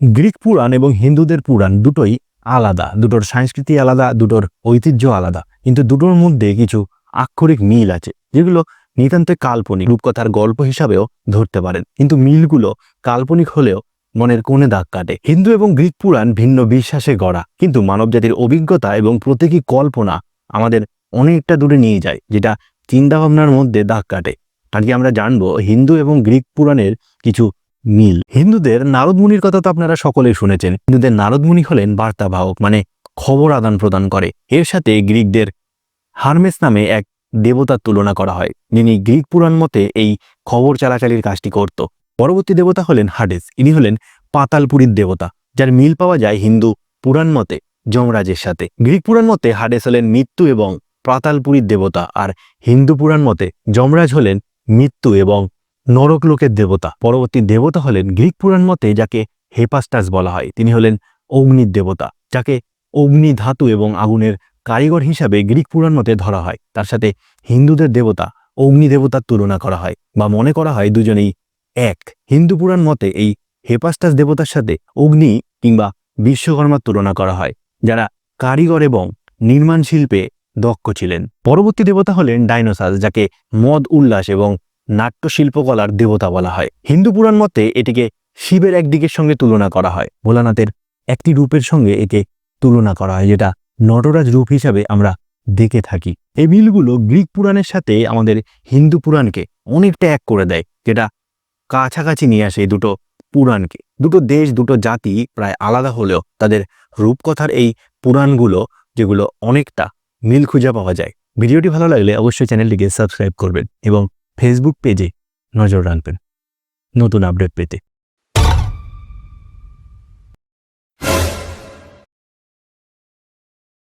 Greek পুরাণ এবং হিন্দুদের পুরাণ দুটোই আলাদা। দুটোর সংস্কৃতি আলাদা, দুটোর ঐতিহ্য আলাদা। কিন্তু দুটোর মধ্যে কিছু আক্ষরিক মিল আছে, যেগুলো নিতান্তই কাল্পনিক। রূপকথার গল্প হিসাবেও ধরতে পারেন। কিন্তু মিলগুলো কাল্পনিক হলেও মনের কোণে দাগ কাটে। হিন্দু এবং গ্রিক পুরাণ ভিন্ন বিশ্বাসে গড়া। কিন্তু মানবজাতির অভিজ্ঞতা এবং প্রতীকী কল্পনা আমাদের অনেকটা দূরে নিয়ে যায়, যেটা চিন্তাভাবনার মধ্যে দাগ কাটে। আজকে আমরা জানব হিন্দু এবং গ্রিক পুরাণের কিছু মিল। হিন্দুদের নারদমুনির কথা তো আপনারা সকলেই শুনেছেন। হিন্দুদের নারদমুনি হলেন বার্তাবাহক মানে খবর আদান প্রদান করে। এর সাথে গ্রিকদের হারমেস নামে এক দেবতার তুলনা করা হয়, যিনি গ্রিক পুরাণ মতে এই খবর চালাচালির কাজটি করত। পরবর্তী দেবতা হলেন হাডেস, ইনি হলেন পাতালপুরীর দেবতা, যার মিল পাওয়া যায় হিন্দু পুরাণ মতে যমরাজের সাথে। গ্রিক পুরাণ মতে হাডেস হলেন মৃত্যু এবং পাতালপুরীর দেবতা, আর হিন্দু পুরাণ মতে যমরাজ হলেন মৃত্যু এবং নরকলোকের দেবতা। পরবর্তী দেবতা হলেন গ্রিক পুরাণ মতে যাকে হেপাস্টাস বলা হয়। তিনি হলেন অগ্নির দেবতা, যাকে অগ্নি ধাতু এবং আগুনের কারিগর হিসাবে গ্রিক পুরাণ মতে ধরা হয়। তার সাথে হিন্দুদের দেবতা, অগ্নি দেবতার তুলনা করা হয় বা মনে করা হয় দুজনেই এক। হিন্দু পুরাণ মতে এই হেপাস্টাস দেবতার সাথে অগ্নি কিংবা বিশ্বকর্মার তুলনা করা হয়, যারা কারিগর এবং নির্মাণ শিল্পে দক্ষ ছিলেন। পরবর্তী দেবতা হলেন ডাইনোসাস যাকে মদ উল্লাস এবং নাট্য শিল্পকলার দেবতা বলা হয়। হিন্দু পুরাণ মতে এটিকে শিবের একদিকের সঙ্গে তুলনা করা হয়। ভোলানাথের একটি রূপের সঙ্গে একে তুলনা করা হয়, যেটা নটরাজ রূপ হিসাবে আমরা দেখে থাকি। এই মিলগুলো গ্রিক পুরাণের সাথে আমাদের হিন্দু পুরাণকে অনেকটা এক করে দেয়, যেটা কাছাকাছি নিয়ে আসে এই দুটো পুরাণকে। দুটো দেশ, দুটো জাতি প্রায় আলাদা হলেও তাদের রূপকথার এই পুরাণগুলো, যেগুলো অনেকটা মিল খুঁজে পাওয়া যায়। ভিডিওটি ভালো লাগলে অবশ্যই চ্যানেলটিকে সাবস্ক্রাইব করবেন এবং ফেসবুক পেজে নজর রাখবেন। নতুন আপডেট পেতে।